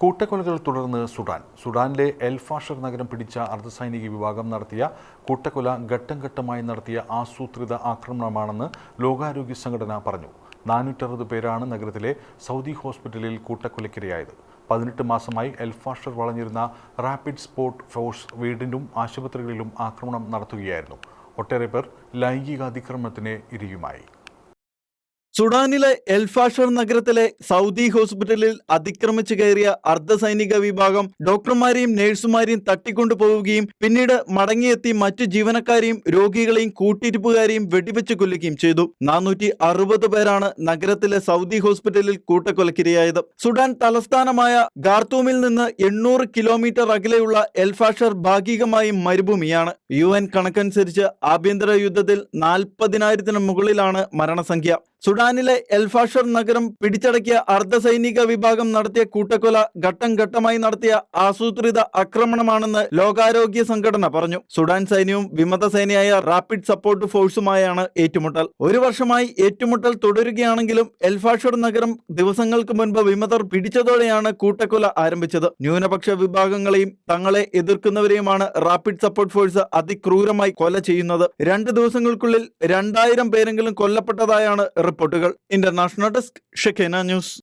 കൂട്ടക്കൊലകൾ തുടർന്ന് സുഡാൻ. സുഡാനിലെ എൽഫാഷർ നഗരം പിടിച്ച അർദ്ധസൈനിക വിഭാഗം നടത്തിയ കൂട്ടക്കൊല ഘട്ടം ഘട്ടമായി നടത്തിയ ആസൂത്രിത ആക്രമണമാണെന്ന് ലോകാരോഗ്യ സംഘടന പറഞ്ഞു. നാനൂറ്ററുപത് പേരാണ് നഗരത്തിലെ സൗദി ഹോസ്പിറ്റലിൽ കൂട്ടക്കൊലയ്ക്കിരയായത്. പതിനെട്ട് മാസമായി എൽഫാഷർ വളഞ്ഞിരുന്ന റാപ്പിഡ് സ്പോർട്ട് ഫോഴ്സ് വീടിനും ആശുപത്രികളിലും ആക്രമണം നടത്തുകയായിരുന്നു. ഒട്ടേറെ പേർ ലൈംഗികാതിക്രമണത്തിന് ഇരയുമായി. സുഡാനിലെ എൽഫാഷർ നഗരത്തിലെ സൗദി ഹോസ്പിറ്റലിൽ അതിക്രമിച്ചു കയറിയ അർദ്ധസൈനിക വിഭാഗം ഡോക്ടർമാരെയും നഴ്സുമാരെയും തട്ടിക്കൊണ്ടുപോവുകയും പിന്നീട് മടങ്ങിയെത്തി മറ്റു ജീവനക്കാരെയും രോഗികളെയും കൂട്ടിരിപ്പുകാരെയും വെടിവെച്ച് കൊല്ലുകയും ചെയ്തു. നാനൂറ്റി അറുപത് പേരാണ് നഗരത്തിലെ സൗദി ഹോസ്പിറ്റലിൽ കൂട്ടക്കൊലക്കിരയായത്. സുഡാൻ തലസ്ഥാനമായ ഗാർത്തൂമിൽ നിന്ന് എണ്ണൂറ് കിലോമീറ്റർ അകലെയുള്ള എൽഫാഷർ ഭാഗികമായി മരുഭൂമിയാണ്. യു എൻ കണക്കനുസരിച്ച് ആഭ്യന്തര യുദ്ധത്തിൽ നാൽപ്പതിനായിരത്തിന് മുകളിലാണ് മരണസംഖ്യ. സുഡാനിലെ എൽഫാഷർ നഗരം പിടിച്ചടക്കിയ അർദ്ധസൈനിക വിഭാഗം നടത്തിയ കൂട്ടക്കൊല ഘട്ടം ഘട്ടമായി നടത്തിയ ആസൂത്രിത ആക്രമണമാണെന്ന് ലോകാരോഗ്യ സംഘടന പറഞ്ഞു. സുഡാൻ സൈന്യവും വിമത സേനയായ റാപ്പിഡ് സപ്പോർട്ട് ഫോഴ്സുമായാണ് ഏറ്റുമുട്ടൽ. ഒരു വർഷമായി ഏറ്റുമുട്ടൽ തുടരുകയാണെങ്കിലും എൽഫാഷർ നഗരം ദിവസങ്ങൾക്ക് മുൻപ് വിമതർ പിടിച്ചതോടെയാണ് കൂട്ടക്കൊല ആരംഭിച്ചത്. ന്യൂനപക്ഷ വിഭാഗങ്ങളെയും തങ്ങളെ എതിർക്കുന്നവരെയുമാണ് റാപ്പിഡ് സപ്പോർട്ട് ഫോഴ്സ് അതിക്രൂരമായി കൊല ചെയ്യുന്നത്. രണ്ട് ദിവസങ്ങൾക്കുള്ളിൽ രണ്ടായിരം പേരെങ്കിലും കൊല്ലപ്പെട്ടതായാണ് റിപ്പോർട്ടുകൾ. ഇന്റർനാഷണൽ ഡെസ്ക് ഷെഖേന ന്യൂസ്.